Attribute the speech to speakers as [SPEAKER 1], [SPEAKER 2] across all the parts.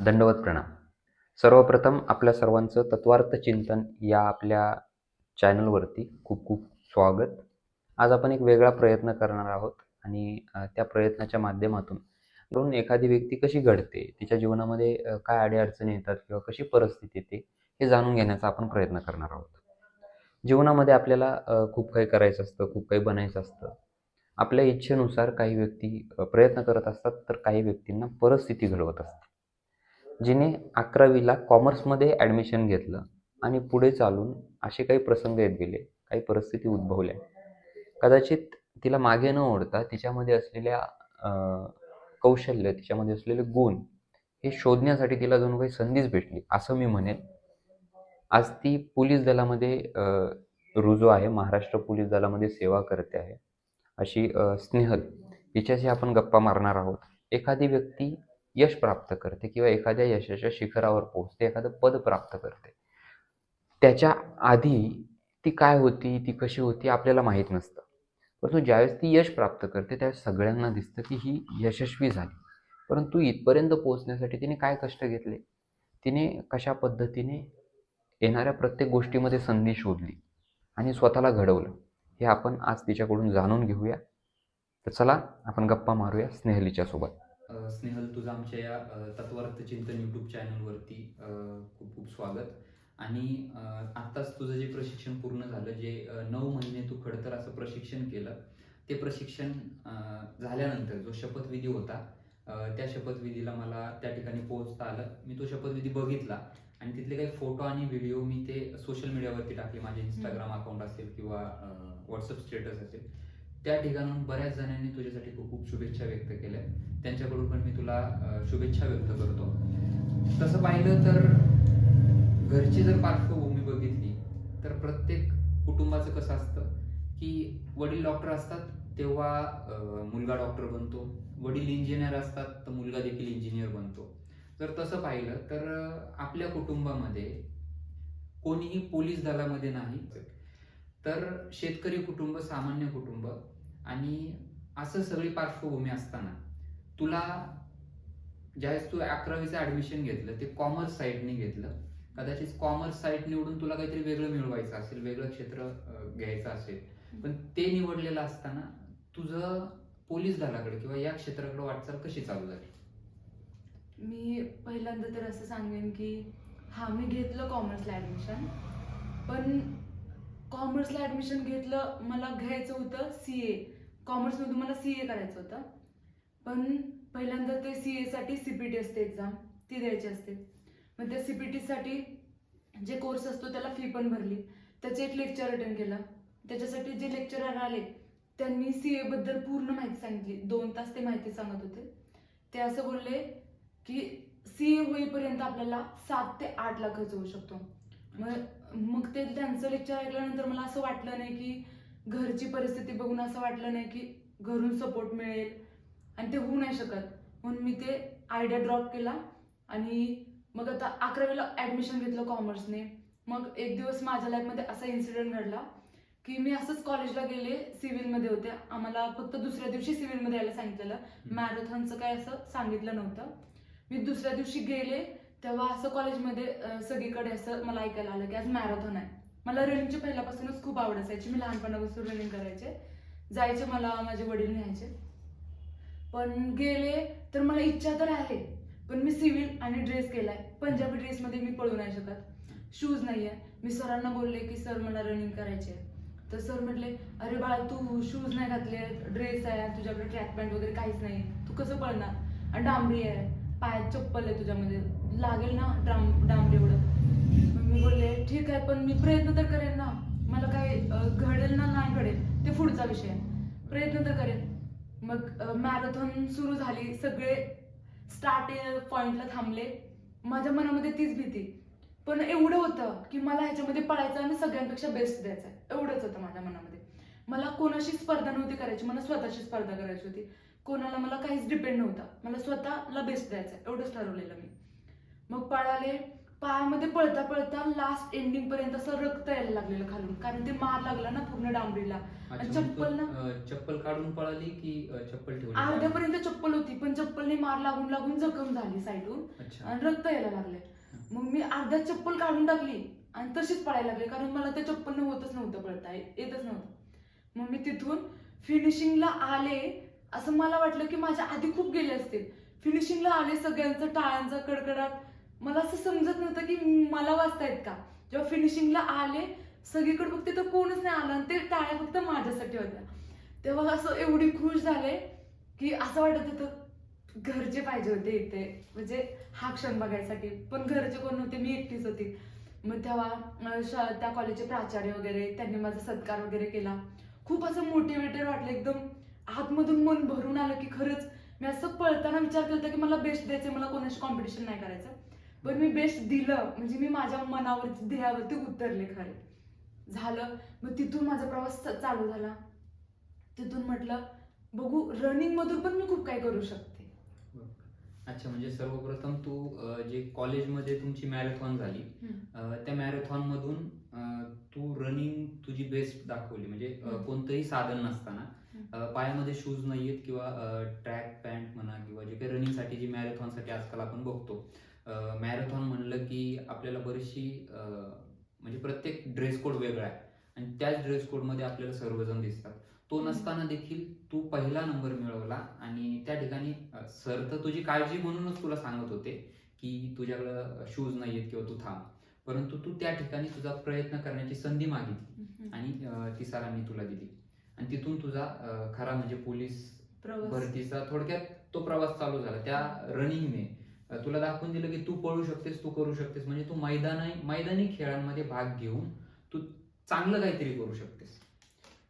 [SPEAKER 1] दंडवत प्रणाम. सर्वप्रथम आपल्या सर्वांचं तत्वार्थ चिंतन या आपल्या चॅनलवरती खूप खूप स्वागत. आज आपण एक वेगळा प्रयत्न करणार आहोत आणि त्या प्रयत्नाच्या माध्यमातून म्हणून एखादी व्यक्ती कशी घडते तिच्या जीवनामध्ये काय अडीअडचणी येतात किंवा कशी परिस्थिती येते हे जाणून घेण्याचा आपण प्रयत्न करणार आहोत. जीवनामध्ये आपल्याला खूप काही करायचं असतं खूप काही बनायचं असतं. आपल्या इच्छेनुसार काही व्यक्ती प्रयत्न करत असतात तर काही व्यक्तींना परिस्थिती घडवत असते. जिने अकरावीला कॉमर्समध्ये ॲडमिशन घेतलं आणि पुढे चालून असे काही प्रसंग येत गेले काही परिस्थिती उद्भवल्या. कदाचित तिला मागे न ओढता तिच्यामध्ये असलेल्या कौशल्य तिच्यामध्ये असलेले गुण हे शोधण्यासाठी तिला जणू काही संधीच भेटली असं मी म्हणेन. आज ती पोलीस दलामध्ये रुजू आहे महाराष्ट्र पोलीस दलामध्ये सेवा करते आहे. अशी स्नेहल हिच्याशी आपण गप्पा मारणार आहोत. एखादी व्यक्ती यश प्राप्त करते किंवा एखाद्या यशाच्या शिखरावर पोहोचते एखादं पद प्राप्त करते. त्याच्या आधी ती काय होती ती कशी होती आपल्याला माहीत नसतं. परंतु ज्यावेळेस ती यश प्राप्त करते त्यावेळेस सगळ्यांना दिसतं की ही यशस्वी झाली. परंतु इथपर्यंत पोहोचण्यासाठी तिने काय कष्ट घेतले? तिने कशा पद्धतीने येणाऱ्या प्रत्येक गोष्टीमध्ये संधी शोधली आणि स्वतःला घडवलं? हे आपण आज तिच्याकडून जाणून घेऊया. तर चला आपण गप्पा मारूया स्नेहलीच्या सोबत.
[SPEAKER 2] स्नेहल तुझं आमच्या या तत्वार्थ चिंतन यूट्यूब चॅनलवरती खूप खूप स्वागत. आणि आत्ताच तुझं जे प्रशिक्षण पूर्ण झालं जे नऊ महिने तू खडतर असं प्रशिक्षण केलं ते प्रशिक्षण झाल्यानंतर जो शपथविधी होता त्या शपथविधीला मला त्या ठिकाणी पोहोचता आलं. मी तो शपथविधी बघितला आणि तिथले काही फोटो आणि व्हिडिओ मी ते सोशल मीडियावरती टाकले. माझे इंस्टाग्राम अकाउंट असेल किंवा व्हॉट्सअप स्टेटस असेल. त्या ठिकाणाहून बऱ्याच जणांनी तुझ्यासाठी खूप खूप शुभेच्छा व्यक्त केल्या. त्यांच्याकडून पण मी तुला शुभेच्छा व्यक्त करतो. तसं पाहिलं तर घरची जर पार्श्वभूमी बघितली तर प्रत्येक कुटुंबाचं कसं असतं की वडील डॉक्टर असतात तेव्हा मुलगा डॉक्टर बनतो. वडील इंजिनियर असतात तर मुलगा देखील इंजिनियर बनतो. जर तसं पाहिलं तर आपल्या कुटुंबामध्ये कोणीही पोलीस दलामध्ये नाही तर शेतकरी कुटुंब सामान्य कुटुंब आणि असं सगळी पार्श्वभूमी असताना तुला ज्यावेळेस तू अकरावीचं ऍडमिशन घेतलं ते कॉमर्स साईडने घेतलं. कदाचित कॉमर्स साईड निवडून तुला काहीतरी वेगळं मिळवायचं असेल वेगळं क्षेत्र घ्यायचं असेल. पण ते निवडलेलं असताना तुझं पोलीस दलाकडे किंवा या क्षेत्राकडे वाटचाल कशी चालू झाली?
[SPEAKER 3] मी पहिल्यांदा तर असं सांगेन की हा मी घेतलं कॉमर्सला ॲडमिशन पण कॉमर्सला ॲडमिशन घेतलं मला घ्यायचं होतं सी ए कॉमर्समधून मला सी ए करायचं होतं. पण पहिल्यांदा ते सी एसाठी सी पी टी असते एक्झाम ती द्यायची असते. मग त्या सी पी टीसाठी जे कोर्स असतो त्याला फी पण भरली. त्याचे एक लेक्चर अटेंड केलं. त्याच्यासाठी जे लेक्चरर आले त्यांनी सी एबद्दल पूर्ण माहिती सांगितली. दोन तास ते माहिती सांगत होते. ते असं बोलले की सी ए होईपर्यंत आपल्याला सात ते आठ लाख खर्च होऊ शकतो. मग मग ते त्यांचं लेक्चर ऐकल्यानंतर मला असं वाटलं नाही की घरची परिस्थिती बघून असं वाटलं नाही की घरून सपोर्ट मिळेल. आणि ते होऊ नाही शकत. म्हणून मी ते आयडिया ड्रॉप केला आणि मग आता अकरावीला ॲडमिशन घेतलं कॉमर्सने मग एक दिवस माझ्या लाईफमध्ये असा इन्सिडेंट घडला की मी असंच कॉलेजला गेले सिव्हिलमध्ये होते. आम्हाला फक्त दुसऱ्या दिवशी सिव्हिलमध्ये यायला सांगितलेलं. मॅरेथॉनचं काय असं सांगितलं नव्हतं. मी दुसऱ्या दिवशी गेले तेव्हा असं कॉलेजमध्ये सगळीकडे असं मला ऐकायला आलं की आज मॅरेथॉन आहे. मला रनिंगची पहिल्यापासूनच खूप आवड असायची मी लहानपणापासून रनिंग करायचे. जायचे मला माझे वडील न्यायचे. पण गेले तर मला इच्छा तर आहे. पण मी सिव्हिल आणि ड्रेस केलाय. पंजाबी ड्रेसमध्ये मी पळू नाही शकत. शूज नाहीये. मी सरांना बोलले की सर मला रनिंग करायचे तर सर म्हटले अरे बाळा तू शूज नाही घातले ड्रेस आहे तुझ्याकडे ट्रॅक पॅन्ट वगैरे काहीच नाही तू कसं पळणार? आणि डांबरी आहे. पायात चप्पल आहे तुझ्यामध्ये. लागेल ना डांब डांबरी एवढं? मी बोलले ठीक आहे पण मी प्रयत्न तर करेन ना. मला काय घडेल ना नाही घडेल ते पुढचा विषय आहे. प्रयत्न तर करेन. मग मॅरेथॉन सुरू झाली. सगळे स्टार्ट पॉइंटला थांबले. माझ्या मनामध्ये तीच भीती. पण एवढं होतं की मला ह्याच्यामध्ये पळायचं आणि सगळ्यांपेक्षा बेस्ट द्यायचं एवढंच होतं माझ्या मनामध्ये. मला कोणाशी स्पर्धा नव्हती करायची. मला स्वतःशी स्पर्धा करायची होती. कोणाला मला काहीच डिपेंड नव्हता. मला स्वतःला बेस्ट द्यायचं एवढंच ठरवलेलं मी. मग पळाले. पायामध्ये पळता पळता लास्ट एंडिंग पर्यंत असं रक्त यायला लागलेलं खालून. कारण ते मार लागला ना पूर्ण डांबरीला.
[SPEAKER 2] अच्छा,
[SPEAKER 3] आणि
[SPEAKER 2] मग तू,
[SPEAKER 3] चप्पल ना
[SPEAKER 2] अं, चप्पल काढून पळाली की अं, चप्पल ठेवली?
[SPEAKER 3] अर्ध्यापर्यंत चप्पल होती पण चप्पलने मार लागून लागून जखम झाली साईडून
[SPEAKER 2] अच्छा.
[SPEAKER 3] आणि रक्त यायला लागले. मग मी अर्ध्या चप्पल काढून टाकली आणि तशीच पळायला लागले कारण मला त्या चप्पलने होतच नव्हतं पळता येतच नव्हतं. मग मी तिथून फिनिशिंगला आले असं मला वाटलं की माझ्या आधी खूप गेले असतील. फिनिशिंगला आले सगळ्यांचं टाळ्यांचा कडकडाट मला असं समजत नव्हतं की मला वाचतायत का. जेव्हा फिनिशिंगला आले सगळीकडे बघते तर कोणच नाही आलं आणि ते टाळ्या फक्त माझ्यासाठी होत्या. तेव्हा असं एवढी खुश झाले की असं वाटत होतं घरचे पाहिजे होते इथे. म्हणजे हा क्षण बघायसाठी. पण घरचे कोण नव्हते मी एकटीच होती. मग तेव्हा त्या कॉलेजचे प्राचार्य वगैरे त्यांनी माझा सत्कार वगैरे केला. खूप असं मोटिवेटेड वाटलं. एकदम आतमधून मन भरून आलं की खरंच मी असं पळताना विचार केला होता की मला बेस्ट द्यायचं मला कोणाशी कॉम्पिटिशन नाही करायचं. पण मी बेस्ट दिलं. म्हणजे मी माझ्या मनावरती ध्येयावरती उतरले खरे. झालं. मग तिथून माझा प्रवास चालू झाला. तिथून म्हटलं बघू रनिंग मधून पण मी खूप काही करू शकते.
[SPEAKER 2] अच्छा म्हणजे सर्वप्रथम तू जे कॉलेजमध्ये तुमची मॅरेथॉन झाली त्या मॅरेथॉन मधून तू रनिंग तुझी बेस्ट दाखवली. म्हणजे. कोणतंही साधन नसताना. पायामध्ये शूज नाहीयेत किंवा ट्रॅक पॅन्ट म्हणा किंवा जे काही रनिंगसाठी जी मॅरेथॉनसाठी आजकाल आपण बघतो. मॅरेथॉन म्हणलं की आपल्याला बरीचशी म्हणजे प्रत्येक ड्रेस कोड वेगळा आहे. आणि त्याच ड्रेस कोडमध्ये आपल्याला सर्वजण दिसतात. तो. नसताना देखील तू पहिला नंबर मिळवला आणि त्या ठिकाणी सर तर तुझी काळजी म्हणूनच तुला सांगत होते की तुझ्याकडं शूज नाहीयेत किंवा तू थांब. परंतु तू त्या ठिकाणी तुझा प्रयत्न करण्याची संधी मागितली आणि ती सरांनी तुला दिली. आणि तिथून तुझा खरा म्हणजे पोलीस भरतीचा थोडक्यात तो प्रवास चालू झाला. त्या रनिंगने तुला दाखवून दिलं की तू पळू शकतेस तू करू शकतेस. म्हणजे तू मैदानी मैदानी खेळांमध्ये भाग घेऊन तू चांगलं काहीतरी करू शकतेस.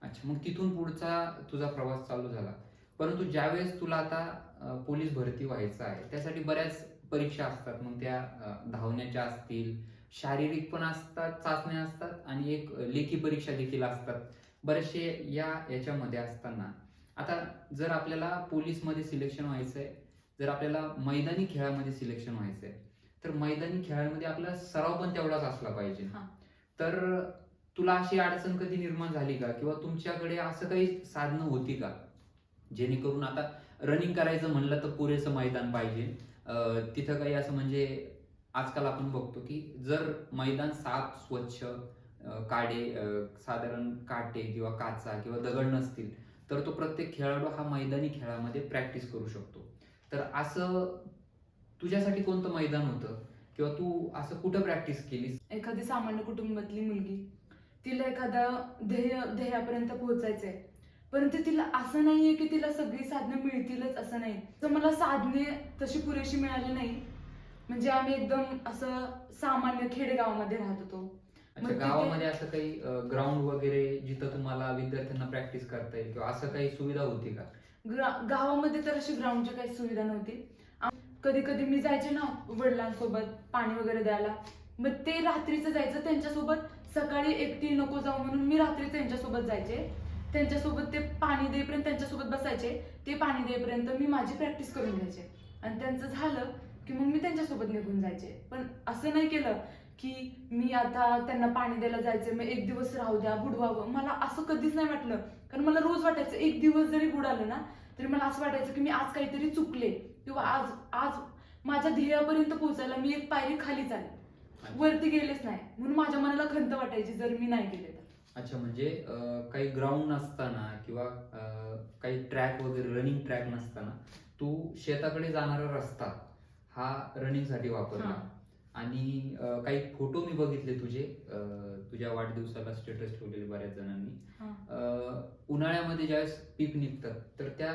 [SPEAKER 2] अच्छा मग तिथून पुढचा तुझा प्रवास चालू झाला. परंतु ज्यावेळेस तुला आता पोलीस भरती व्हायचं आहे त्यासाठी बऱ्याच परीक्षा असतात. मग त्या धावण्याच्या असतील शारीरिक पण असतात चाचण्या असतात आणि एक लेखी परीक्षा देखील असतात. बरेचसे या याच्यामध्ये असताना. आता जर आपल्याला पोलीसमध्ये सिलेक्शन व्हायचंय जर आपल्याला मैदानी खेळामध्ये सिलेक्शन व्हायचंय तर मैदानी खेळामध्ये आपला सराव पण तेवढाच असला पाहिजे.
[SPEAKER 3] हा.
[SPEAKER 2] तर तुला अशी अडचण कधी निर्माण झाली का? किंवा तुमच्याकडे असं काही साधनं होती का? जेणेकरून आता रनिंग करायचं म्हणलं तर पुरेसं मैदान पाहिजे. तिथं काही असं म्हणजे आजकाल आपण बघतो की जर मैदान साफ स्वच्छ काडे साधारण काटे किंवा काचा किंवा दगड नसतील तर तो प्रत्येक खेळाडू हा मैदानी खेळामध्ये प्रॅक्टिस करू शकतो. तर असं तुझ्यासाठी कोणतं मैदान होतं? किंवा तू असं कुठं प्रॅक्टिस केलीस?
[SPEAKER 3] एखादी सामान्य कुटुंबातली मुलगी तिला एखाद्या ध्येय ध्येयापर्यंत पोहोचायचंय परंतु तिला असं नाहीये की तिला सगळी साधनं मिळतीलच असं नाही. तर मला साधने तशी पुरेशी मिळाली नाही. म्हणजे आम्ही एकदम असं सामान्य खेडेगावामध्ये राहत होतो.
[SPEAKER 2] अच्छा गावामध्ये असं काही ग्राउंड वगैरे जिथं तुम्हाला विद्यार्थ्यांना प्रॅक्टिस करता येईल किंवा असं काही सुविधा होती का?
[SPEAKER 3] ग्रा- गावामध्ये तर अशी ग्राउंडची काही सुविधा नव्हती. कधी कधी मी जायचे ना वडिलांसोबत पाणी वगैरे द्यायला. मग ते रात्रीचं जायचं त्यांच्यासोबत सकाळी एकटी नको जाऊ म्हणून मी रात्री त्यांच्यासोबत जायचे. त्यांच्यासोबत ते पाणी देईपर्यंत त्यांच्यासोबत बसायचे. ते पाणी देईपर्यंत मी माझी प्रॅक्टिस करून घ्यायचे. आणि त्यांचं झालं की मग मी त्यांच्यासोबत निघून जायचे. पण असं नाही केलं की मी आता त्यांना पाणी द्यायला जायचं मग एक दिवस राहू द्या बुडवावं. मला असं कधीच नाही वाटलं. कारण मला रोज वाटायचं एक दिवस जरी बुडालं ना तरी मला असं वाटायचं की मी आज काहीतरी चुकले. किंवा आज आज माझ्या ध्येयापर्यंत पोहोचायला मी एक पायरी खाली चालले वरती गेलेच नाही. म्हणून माझ्या मनाला खंत वाटायची जर मी नाही गेले तर.
[SPEAKER 2] अच्छा म्हणजे काही ग्राउंड नसताना किंवा काही ट्रॅक वगैरे रनिंग ट्रॅक नसताना तू शेताकडे जाणारा रस्ता हा रनिंगसाठी वापरला. आणि काही फोटो मी बघितले तुझे तुझ्या वाढदिवसाला स्टेटस ठेवलेले बऱ्याच जणांनी. उन्हाळ्यामध्ये ज्यावेळेस पीक निघतात तर त्या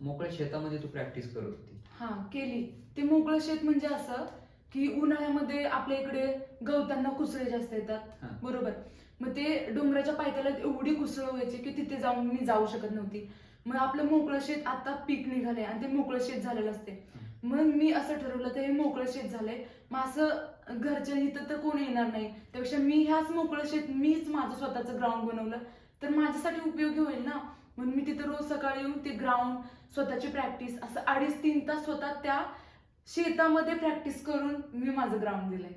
[SPEAKER 2] मोकळ्या शेतामध्ये तू प्रॅक्टिस करत होती.
[SPEAKER 3] हा केली. ते मोकळं शेत म्हणजे असं की उन्हाळ्यामध्ये आपल्या इकडे गवतांना कुसळे जास्त येतात. बरोबर. मग ते डोंगराच्या पायथ्याला एवढी कुसळ व्हायची की तिथे जाऊन मी जाऊ शकत नव्हती. मग आपलं मोकळं शेत आता पीक निघालंय आणि ते मोकळं शेत झालेलं असते मग मी असं ठरवलं तर हे मोकळं शेत झालंय. मग असं घरच्या इथं तर कोणी येणार नाही. त्यापेक्षा मी ह्याच मोकळं शेत मीच माझं स्वतःचं ग्राउंड बनवलं. तर माझ्यासाठी उपयोगी होईल ना? म्हणून मी तिथं रोज सकाळी येऊन ते ग्राउंड स्वतःची प्रॅक्टिस असं अडीच तीन तास स्वतः त्या शेतामध्ये प्रॅक्टिस करून मी माझं ग्राउंड दिलंय.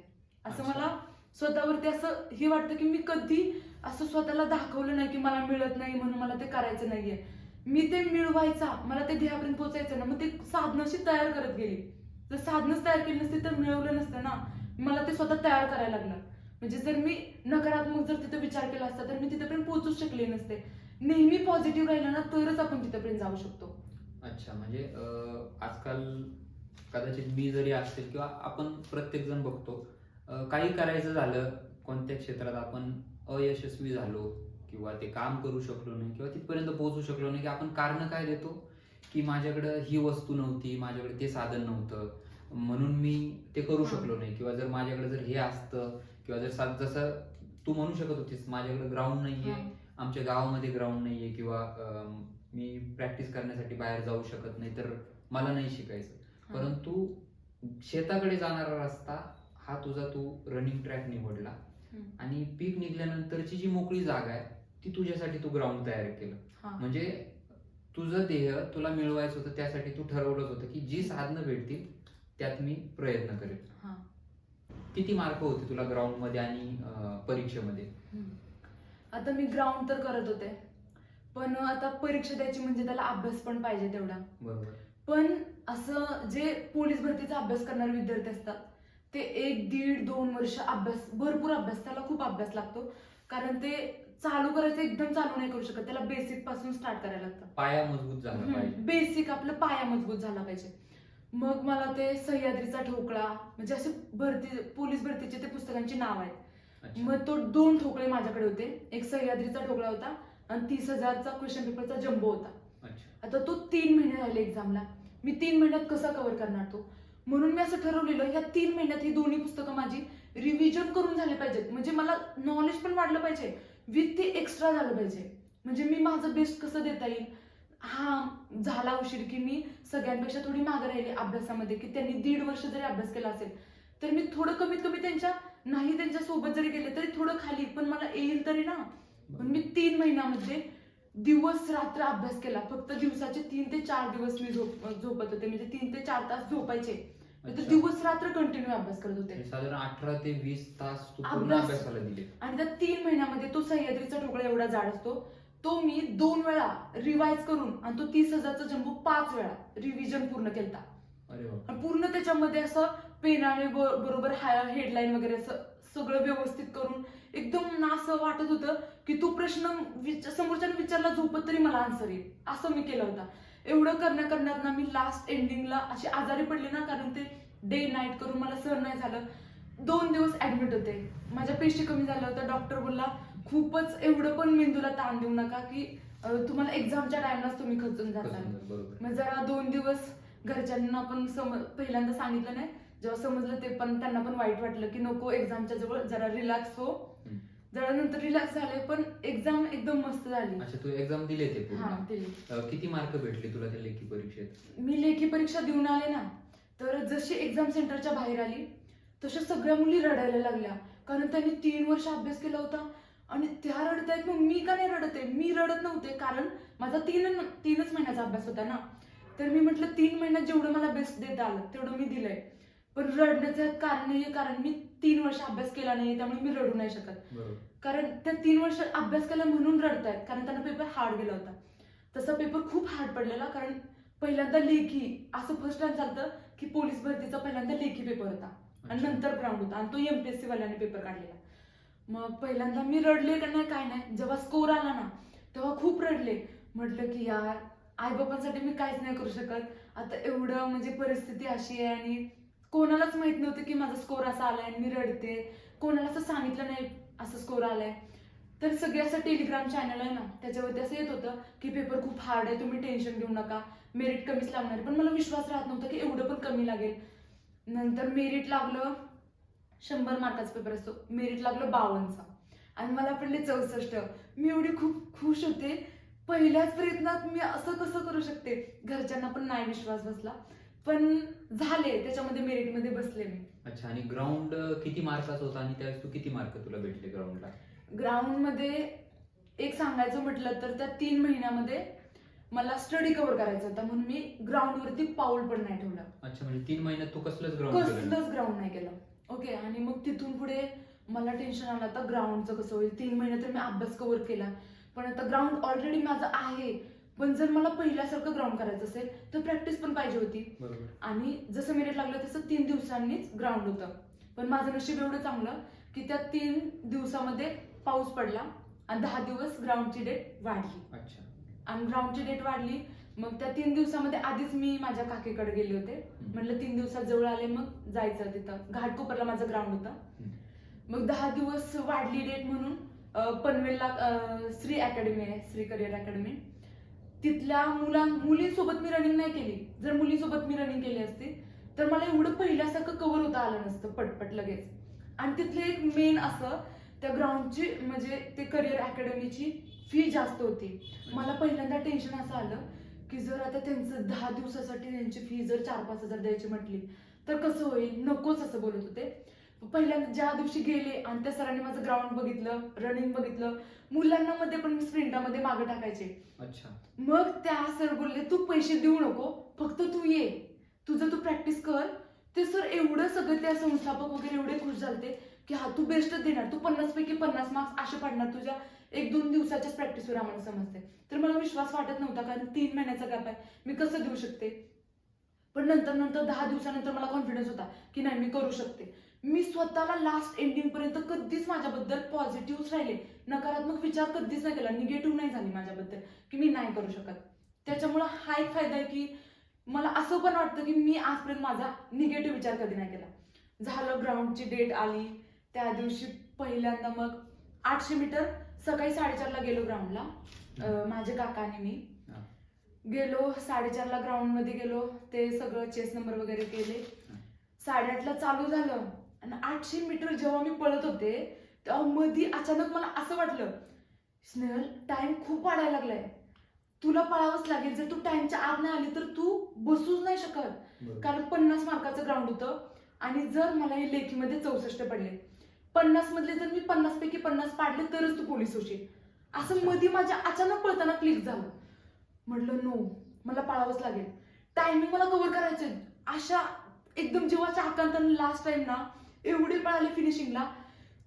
[SPEAKER 3] असं. मला स्वतःवरती असं हे वाटतं की मी कधी असं स्वतःला दाखवलं नाही की मला मिळत नाही म्हणून मला ते करायचं नाहीये. मी ते मिळवायचा मला ते ध्येयापर्यंत पोहोचायचं ना मग ते साधनाशी तयार करत गेली. जर साधनच तयार केली नसती तर मिळवलं नसतं ना. मला ते स्वतः तयार करायला लागलं. म्हणजे जर मी नकारात्मक जर तिथं विचार केला असता तर मी तिथेपर्यंत पोहोचू शकले नसते. नेहमी पॉझिटिव्ह राहिलं ना तरच आपण तिथेपर्यंत जाऊ शकतो.
[SPEAKER 2] अच्छा म्हणजे आजकाल कदाचित मी जरी असेल किंवा आपण प्रत्येक जण बघतो काही करायचं झालं कोणत्या क्षेत्रात आपण अयशस्वी झालो किंवा ते काम करू शकलो नाही किंवा तिथपर्यंत पोहोचू शकलो नाही की आपण कारण काय देतो की माझ्याकडं ही वस्तू नव्हती माझ्याकडे ते साधन नव्हतं म्हणून मी ते करू. शकलो नाही किंवा जर माझ्याकडे जर हे असतं किंवा जर सा- जसं तू म्हणू शकत होतीस माझ्याकडे ग्राउंड नाहीये. आमच्या गावामध्ये ग्राउंड नाहीये किंवा मी प्रॅक्टिस करण्यासाठी बाहेर जाऊ शकत नाही तर मला नाही शिकायचं. परंतु शेताकडे जाणारा रस्ता हा तुझा तू रनिंग ट्रॅक निवडला. आणि पीक निघल्यानंतरची जी मोकळी जागा आहे ती तुझ्यासाठी तू ग्राउंड तयार केलं. म्हणजे तुझं ध्येय तुला मिळवायचं होतं त्यासाठी तू ठरवलंच होतं की जी साधनं भेटतील त्यात मी प्रयत्न करेन
[SPEAKER 3] हा.
[SPEAKER 2] किती मार्क होते तुला ग्राउंडमध्ये आणि परीक्षेमध्ये.
[SPEAKER 3] आता मी ग्राउंड तर करत होते पण आता परीक्षा द्यायची म्हणजे त्याला अभ्यास पण पाहिजे तेवढा
[SPEAKER 2] बरोबर
[SPEAKER 3] पण असं जे पोलीस भरतीचा अभ्यास करणारे विद्यार्थी असतात ते एक दीड दोन वर्ष अभ्यास भरपूर अभ्यास त्याला खूप अभ्यास लागतो कारण ते चालू करायचं एकदम चालू नाही करू शकत. त्याला बेसिकपासून स्टार्ट करायला लागतं.
[SPEAKER 2] पाया मजबूत झाला पाहिजे.
[SPEAKER 3] बेसिक आपलं पाया मजबूत झाला पाहिजे. मग मला ते सह्याद्रीचा ठोकळा म्हणजे असे भरती पोलीस भरतीचे ते पुस्तकांची नाव आहेत. मग तो दोन ठोकळे माझ्याकडे होते. एक सह्याद्रीचा ठोकळा होता आणि तीस हजारचा क्वेश्चन पेपरचा जम्बो होता. आता तो तीन महिने राहिले एक्झामला मी तीन महिन्यात कसा कव्हर करणार तो? म्हणून मी असं ठरवलेलं ह्या तीन महिन्यात ही दोन्ही पुस्तकं माझी रिव्हिजन करून झाले पाहिजेत. म्हणजे मला नॉलेज पण वाढलं पाहिजे. विथ ते एक्स्ट्रा झालं पाहिजे. म्हणजे मी माझं बेस्ट कसं देता येईल? हा झाला उशीर की मी सगळ्यांपेक्षा थोडी मागे राहिली अभ्यासामध्ये की त्यांनी दीड वर्ष जरी अभ्यास केला असेल तर मी थोडं कमीत कमी त्यांच्या नाही त्यांच्यासोबत जरी गेले तरी थोडं खाली पण मला येईल तरी ना. पण मी तीन महिन्यामध्ये दिवस रात्र अभ्यास केला. फक्त दिवसाचे तीन ते चार दिवस मी झोप झोपत होते. म्हणजे तीन ते चार तास झोपायचे. नाही तर
[SPEAKER 2] अच्छा.
[SPEAKER 3] दिवस रात्र कंटिन्यू अभ्यास करत होते.
[SPEAKER 2] म्हणजे साधारण अठरा ते वीस तास तू पूर्ण
[SPEAKER 3] अभ्यास.
[SPEAKER 2] अभ्यासाला दिले.
[SPEAKER 3] आणि त्या तीन महिन्यामध्ये तो सह्याद्रीचा ठोकळा एवढा जाड असतो तो मी दोन वेळा रिवाइज करून आणि तो तीस हजारचा जम्बो पाच वेळा रिव्हिजन पूर्ण केलता.
[SPEAKER 2] अरे वा
[SPEAKER 3] आणि पूर्ण त्याच्यामध्ये असं पेनाने ब- बरोबर हेडलाईन वगैरे असं सगळं व्यवस्थित करून एकदम ना असं वाटत होतं की तो प्रश्न विच- समोरच्याने विचारला झोपत तरी मला आन्सर येईल. असं मी केलं होतं. एवढं करण्या करण्यात ना मी लास्ट एंडिंगला अशी आजारी पडले ना कारण ते डे नाईट करून मला सहन नाही झालं. दोन दिवस ऍडमिट होते. माझ्या पेशी कमी झाल्या होत्या. डॉक्टर बोलला खूपच एवढं पण मेंदूला ताण देऊ नका की तुम्हाला एक्झामच्या टाइमलाच तुम्ही खचून
[SPEAKER 2] बरोबर.
[SPEAKER 3] मग जरा दोन दिवस घरच्यांना पण सम पहिल्यांदा सांगितलं नाही. जेव्हा समजलं ते पण त्यांना पण वाईट वाटलं की नको एक्झामच्या जवळ जरा रिलॅक्स हो. जरा नंतर रिलॅक्स झाले पण एक्झाम एकदम मस्त झाली.
[SPEAKER 2] अच्छा तू एक्झाम दिले ते
[SPEAKER 3] हा
[SPEAKER 2] पूर्ण
[SPEAKER 3] दिली.
[SPEAKER 2] अं, किती मार्क भेटले तुला त्या लेखी परीक्षेत?
[SPEAKER 3] मी लेखी परीक्षा देऊन आले ना तर जशी एक्झाम सेंटरच्या बाहेर आली तशा सगळ्या मुली रडायला लागल्या. कारण त्यांनी तीन वर्ष अभ्यास केला होता आणि त्या रडतायत मग मी का नाही रडते? मी रडत नव्हते कारण माझा तीन तीनच महिन्याचा अभ्यास होता ना. तर मी म्हटलं तीन महिन्यात जेवढं मला बेस्ट देता आलं तेवढं मी दिलंय. पण रडण्याचं कारण नाहीये कारण मी तीन वर्ष अभ्यास केला नाही त्यामुळे मी रडू नाही शकत. कारण त्या तीन वर्ष अभ्यास केला म्हणून रडतायत कारण त्यांना पेपर हार्ड गेला होता. तसा पेपर खूप हार्ड पडलेला कारण पहिल्यांदा लेखी असं फर्स्ट टाइम चालतं की पोलीस भरतीचा पहिल्यांदा लेखी पेपर होता. आणि. नंतर ग्राउंड होता आणि तो एमपीएससी वाल्याने पेपर काढलेला. मग पहिल्यांदा मी रडले का नाही काय नाही जेव्हा स्कोर आला ना तेव्हा खूप रडले. म्हटलं की यार आई बाबांसाठी मी काहीच नाही करू शकत. आता एवढं म्हणजे परिस्थिती अशी आहे आणि कोणालाच माहीत नव्हतं की माझा स्कोर असा आलाय मी रडते. कोणाला असं सांगितलं नाही असं स्कोर आलाय. तर सगळे असं टेलिग्राम चॅनल आहे ना त्याच्यावरती असं येत होतं की पेपर खूप हार्ड आहे तुम्ही टेन्शन घेऊ नका. मेरिट कमीच लागणार पण मला विश्वास राहत नव्हता की एवढं पण कमी लागेल. नंतर मेरिट लागलं शंभर मार्काचा पेपर असतो. मेरिट लागलं बावनचा आणि मला पडले चौसष्ट. मी एवढी खूप खुश होते. पहिल्याच प्रयत्नात मी असं कसं करू शकते? घरच्यांना पण नाही विश्वास बसला. पण झाले त्याच्यामध्ये मेरिटमध्ये बसले मी.
[SPEAKER 2] अच्छा आणि ग्राउंड किती मार्काचा होता आणि त्यावेळेस तू किती मार्क तुला भेटले ग्राउंडला
[SPEAKER 3] ग्राउंडमध्ये एक सांगायचं म्हटलं तर त्या तीन महिन्यामध्ये मला स्टडी कव्हर करायचा होता म्हणून मी ग्राउंडवरती पाऊल पण नाही ठेवलं.
[SPEAKER 2] अच्छा म्हणजे तीन महिन्यात तू कसलंच ग्राउंड?
[SPEAKER 3] कसलंच ग्राउंड नाही केलं. ओके आणि मग तिथून पुढे मला टेन्शन आलं आता ग्राउंडचं कसं होईल? तीन महिने तर मी अभ्यास कव्हर केला. पण आता ग्राउंड ऑलरेडी माझं आहे. पण जर मला पहिल्यासारखं ग्राउंड करायचं असेल तर प्रॅक्टिस पण पाहिजे होती.
[SPEAKER 2] बरोबर.
[SPEAKER 3] आणि जसं मेरिट लागलं तसं तीन दिवसांनीच ग्राउंड होतं. पण माझं नशीब एवढं चांगलं की त्या तीन दिवसामध्ये पाऊस पडला आणि दहा दिवस ग्राउंडची डेट वाढली.
[SPEAKER 2] अच्छा.
[SPEAKER 3] आणि ग्राउंडची डेट वाढली मग त्या तीन दिवसामध्ये आधीच मी माझ्या काकीकडे गेले होते. म्हणलं तीन दिवसात जवळ आले मग जायचं तिथं. घाटकोपरला माझं ग्राउंड होतं. मग दहा दिवस वाढली डेट म्हणून अं, पनवेलला अं, श्री अकॅडमी आहे श्री करिअर अकॅडमी तिथल्या मुला मुलींसोबत मी रनिंग नाही केली. जर मुलींसोबत मी रनिंग केली असती तर मला एवढं पहिल्यासारखं कव्हर होता आलं नसतं पटपट लगेच. आणि तिथले एक मेन असं त्या ग्राउंडची म्हणजे ते करिअर अकॅडमीची फी जास्त होती. मला पहिल्यांदा टेन्शन असं आलं की जर आता त्यांचं दहा दिवसासाठी त्यांची फी जर चार पाच हजार द्यायची म्हटली तर कसं होईल? नकोच असं बोलत होते. पहिल्यांदा ज्या दिवशी गेले आणि त्या सरांनी माझं ग्राउंड बघितलं रनिंग बघितलं मुलांना मध्ये पण मी स्प्रिंटामध्ये मागं टाकायचे.
[SPEAKER 2] अच्छा.
[SPEAKER 3] मग त्या सर बोलले तू पैसे देऊ नको फक्त तू ये. तुझं तू प्रॅक्टिस कर. ते सर एवढं सगळं त्या संस्थापक वगैरे एवढे खुश झालते की हा तू बेस्टच देणार. तू पन्नास पैकी पन्नास मार्क्स असे पाडणार तुझ्या एक दोन दिवसाच्याच प्रॅक्टिसवर आम्हाला समजते. तर मला विश्वास वाटत नव्हता कारण तीन महिन्याचा गॅप आहे. मी कसं देऊ शकते? पण नंतर नंतर दहा दिवसानंतर मला कॉन्फिडन्स होता की नाही मी करू शकते. मी स्वतःला लास्ट एंडिंग पर्यंत कधीच माझ्याबद्दल पॉझिटिव्ह राहिले. नकारात्मक विचार कधीच नाही केला. निगेटिव्ह नाही झाली माझ्याबद्दल. की मी नाही करू शकत. त्याच्यामुळे हा एक फायदा आहे की मला असं पण वाटतं की मी आजपर्यंत माझा निगेटिव्ह विचार कधी नाही केला. झालं ग्राउंडची डेट आली. त्या दिवशी पहिल्यांदा मग आठशे मीटर सकाळी साडेचारला गेलो ग्राउंडला माझे काका आणि मी. गेलो साडेचारला ग्राउंडमध्ये गेलो. ते सगळं चेस नंबर वगैरे केले. साडेआठला चालू झालं. आणि आठशे मीटर जेव्हा मी पळत होते तेव्हा मधी अचानक मला असं वाटलं स्नेहल टाइम खूप वाढायला लागलाय. तुला पळावंच लागेल. जर तू टाइमच्या आत नाही आली तर तू बसूच नाही शकत. कारण पन्नास मार्काचं ग्राउंड होतं. आणि जर मला हे लेखीमध्ये चौसष्ट पडले पन्नास मधले जर मी पन्नास पैकी पन्नास पाडले तरच तू पोलीस होशील. असं. मध्ये माझ्या अचानक पळताना क्लिक झालं. म्हटलं नो मला पाळावंच लागेल. टायमिंग मला कव्हर करायचंय. अशा एकदम जीवाच्या आकांतानं लास्ट टाइम ना एवढे पळाले फिनिशिंगला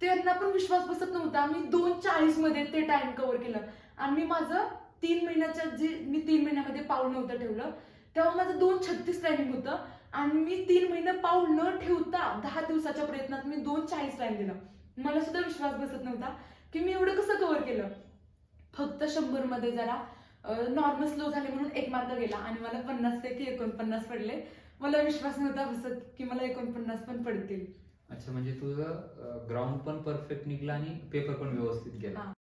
[SPEAKER 3] त्यांना पण विश्वास बसत नव्हता. मी दोन चाळीसमध्ये ते टाइम कव्हर केलं. आणि मी माझं तीन महिन्याच्या जे मी तीन महिन्यामध्ये पाऊल नव्हतं ठेवलं तेव्हा माझं दोन छत्तीस टायमिंग होतं. आणि मी तीन महिने पाऊल न ठेवता दहा दिवसाच्या प्रयत्नात मी दोन चाळीस टाइम दिलं. मला सुद्धा विश्वास बसत नव्हता की मी एवढं कसं कव्हर केलं. फक्त शंभरमध्ये जरा नॉर्मल स्लो झाले म्हणून एक मार्क गेला. आणि मला पन्नास पैकी एकोणपन्नास पडले. मला विश्वास नव्हता बसत की मला एकोणपन्नास पण पडतील.
[SPEAKER 2] अच्छा म्हणजे तुझं ग्राउंड पण परफेक्ट निघला आणि पेपर पण व्यवस्थित गेला.